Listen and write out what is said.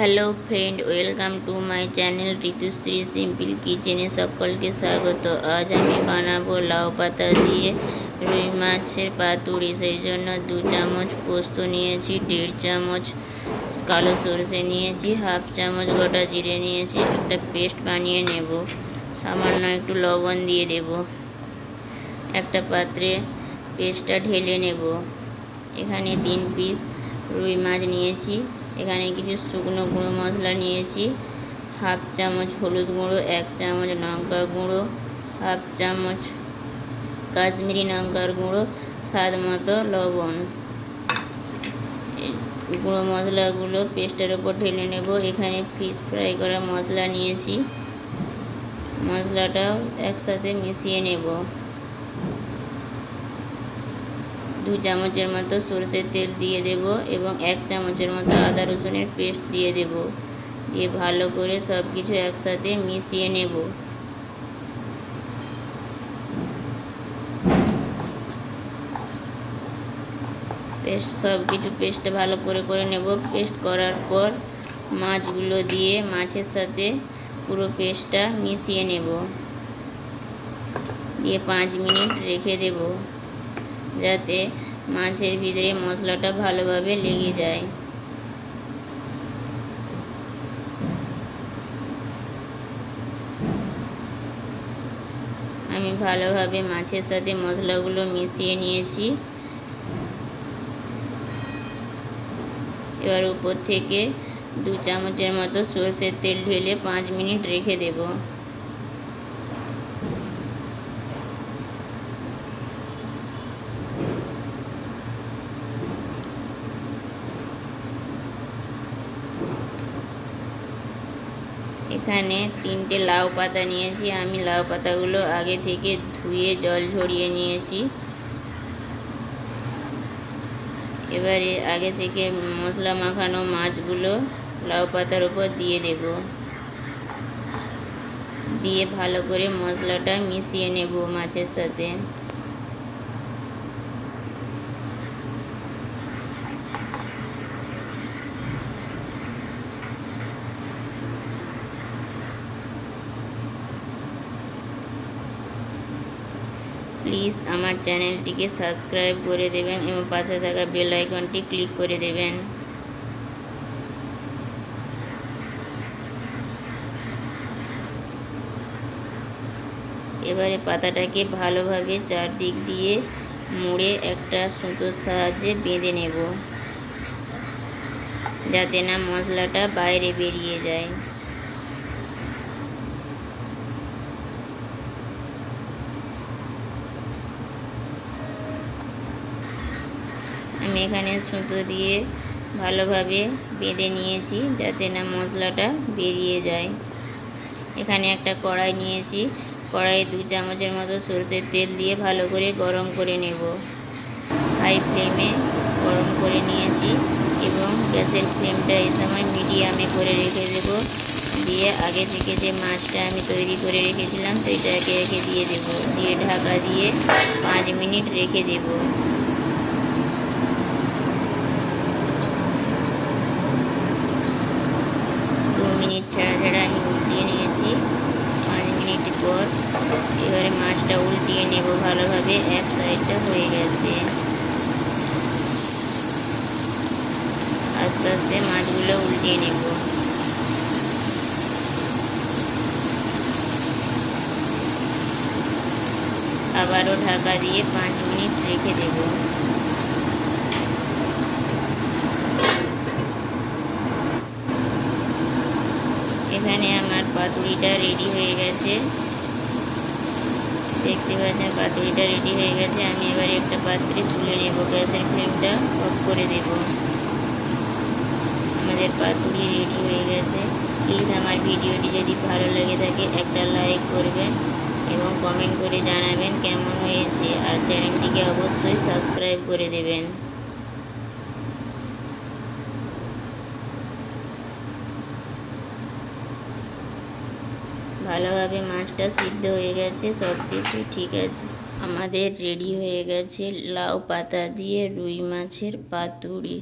Hello friend welcome to my channel Ritushree simple কিচেনে সকলকে স্বাগত। আজ আমি বানাবো লাউ পাতা দিয়ে রুই মাছের পাতুড়ি সেই জন্য দু চামচ পোস্ত নিয়েছি, দেড় চামচ কালো সরষে নিয়েছি, হাফ চামচ গোটা জিরে নিয়েছি, একটা পেস্ট বানিয়ে নেব। সামান্য একটু লবণ দিয়ে দেব। একটা পাত্রে পেস্টটা ঢেলে নেব। এখানে তিন পিস রুই মাছ নিয়েছি। এখানে কিছু শুকনো গুঁড়ো মশলা নিয়েছি। হাফ চামচ হলুদ গুঁড়ো, এক চামচ লঙ্কা গুঁড়ো, হাফ চামচ কাশ্মীরি লঙ্কার গুঁড়ো, স্বাদ মতো লবণ। গুঁড়ো মশলাগুলো পেস্টের ওপর ঢেলে নেব। এখানে ফিশ ফ্রাই করা মশলা নিয়েছি। মশলাটাও একসাথে মিশিয়ে নেব। দু চামচের মতো সরষের তেল দিয়ে দেব এবং এক চামচের মতো আদা রসুনের পেস্ট দিয়ে দেব। দিয়ে ভালো করে সব কিছু একসাথে মিশিয়ে নেব। পেস্ট সব কিছু পেস্টটা ভালো করে করে নেব। পেস্ট করার পর মাছগুলো দিয়ে মাছের সাথে পুরো পেস্টটা মিশিয়ে নেব। দিয়ে পাঁচ মিনিট রেখে দেব। যাতে মাছের ভিতরে মশলাটা ভালোভাবে লেগে যায়। আমি ভালোভাবে মাছের সাথে মশলাগুলো মিশিয়ে নিয়েছি। এবার উপর থেকে দু চামচের মতো সর্ষের তেল ঢেলে পাঁচ মিনিট রেখে দেবো। এখানে তিনটে লাউ পাতা নিয়েছি। আমি লাউ পাতাগুলো আগে থেকে ধুয়ে জল ঝরিয়ে নিয়েছি। এবারে আগে থেকে মশলা মাখানো মাছগুলো লাউ পাতার উপর দিয়ে দেব। দিয়ে ভালো করে মশলাটা মিশিয়ে নেব মাছের সাথে। প্লিজ আমার চ্যানেলটিকে সাবস্ক্রাইব করে দেবেন এবং পাশে থাকা বেল আইকনটি ক্লিক করে দেবেন। এবারে পাতাটাকে ভালোভাবে চারদিক দিয়ে মুড়ে একটা সুতোর সাহায্যে বেঁধে নেব, যাতে না মশলাটা বাইরে বেরিয়ে যায়। আমি এখানে সুতো দিয়ে ভালোভাবে বেঁধে নিয়েছি যাতে না মশলাটা বেরিয়ে যায়। এখানে একটা কড়াই নিয়েছি। কড়াইয়ে দু চামচের মতো সরষের তেল দিয়ে ভালো করে গরম করে নেব। হাই ফ্লেমে গরম করে নিয়েছি এবং গ্যাসের ফ্লেমটা এই সময় মিডিয়ামে করে রেখে দেব। দিয়ে আগে থেকে যে মাছটা আমি তৈরি করে রেখেছিলাম সেইটা একে একে দিয়ে দেব। দিয়ে ঢাকা দিয়ে পাঁচ মিনিট রেখে দেবো। মিনিট ছাড়া ছাড়া আমি উল্টিয়ে নিয়েছি। পাঁচ মিনিট পর এবারে মাছটা উল্টিয়ে নেব ভালোভাবে। এক সাইডটা হয়ে গেছে। আস্তে আস্তে মাছগুলো উল্টিয়ে নেব। আবারও ঢাকা দিয়ে পাঁচ মিনিট রেখে দেবো। এখানে আমার পাতুরিটা রেডি হয়ে গেছে। দেখতে পাচ্ছেন, পাতুরিটা রেডি হয়ে গেছে। আমি এবারে একটা পাত্রে তুলে নেব গ্যাসের ফ্লেমটা, অফ করে দেব। আমাদের পাতুরি রেডি হয়ে গেছে। প্লিজ আমার ভিডিওটি যদি ভালো লেগে থাকে, একটা লাইক করবেন এবং কমেন্ট করে জানাবেন কেমন হয়েছে। আর চ্যানেলটিকে অবশ্যই সাবস্ক্রাইব করে দেবেন। ভালোভাবে মাছটা সিদ্ধ হয়ে গেছে, সব কিছু ঠিক আছে। আমাদের রেডি হয়ে গেছে লাউ পাতা দিয়ে রুই মাছের পাতুড়ি।